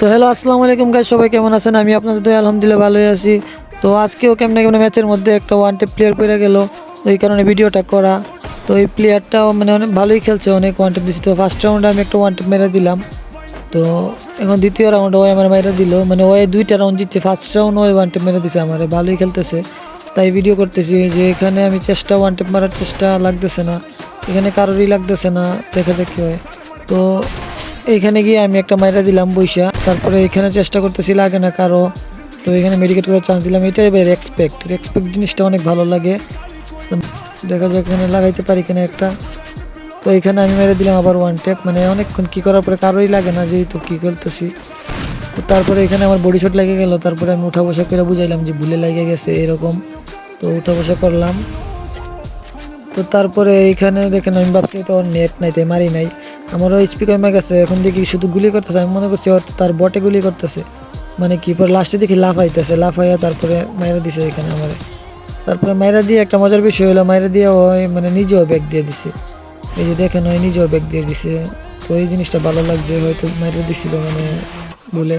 তো হ্যালো আসসালামু আলাইকুম গাইস সবাই কেমন আছেন? আমি আপনাদের তো আলহামদুলিল্লাহ, ভালোই আছি। তো আজকেও কেমনে কেমনে ম্যাচের মধ্যে একটা ওয়ান টেপ প্লেয়ার পেরে গেল তো এই কারণে ভিডিওটা করা। তো এই প্লেয়ারটাও মানে অনেক ভালোই খেলছে, অনেক ওয়ান টেপ দিচ্ছে তো ফার্স্ট রাউন্ডে আমি একটা ওয়ান টেপ মেরে দিলাম। তো এখন দ্বিতীয় রাউন্ডে ওই আমার মেরে দিল। মানে ওই দুইটা রাউন্ড জিতছে ফার্স্ট রাউন্ড ওই ওয়ান টেপ মেরে দিছে আমার, ভালোই খেলতেছে। তাই ভিডিও করতেছি যে এখানে আমি চেষ্টা ওয়ান টেপ মারার চেষ্টা লাগতেছে না। এখানে কারোরই লাগতেছে না, দেখা যাক কী হয়। তো এইখানে গিয়ে আমি একটা মাইরা দিলাম বৈশা তারপরে এখানে চেষ্টা করতেছি, লাগে না কারও। তো এখানে মেডিকেট করার চান্স দিলাম। এটাই ভাই রেসপেক্ট রেসপেক্ট জিনিসটা অনেক ভালো লাগে। দেখা যাক এখানে লাগাইতে পারি কিনা একটা। তো এখানে আমি মেরে দিলাম আবার ওয়ান টেপ মানে অনেকক্ষণ কী করার পরে কারোই লাগে না, যেহেতু কী করতেছি। তারপরে এখানে আমার বডি শট লেগে গেল। তারপরে আমি উঠা বসা করে বুঝাইলাম যে ভুলে লেগে গেছে এরকম। তো উঠা বসা করলাম। তো তারপরে এইখানে দেখেন, আমি ভাবছি তো নেট নাই তাই মারি নাই। আমারও এইচপি কমে গেছে, এখন দেখি শুধু গুলি করতেছে, আমি মনে করছি তার বটে গুলি করতেছে। মানে কি, পরে লাস্টে দেখি লাফাইতেছে, লাফাইয়া তারপরে মাইরা দিছে এখানে আমার। তারপরে মাইরা দিয়ে একটা মজার বিষয় হলো, মাইরা দিয়ে ওই মানে নিজেও ব্যাগ দিয়ে দিছে। এই যে দেখেন, ওই নিজেও ব্যাগ দিয়ে দিছে। তো এই জিনিসটা ভালো লাগছে, হয়তো মাইরা দিছিল মানে বলে।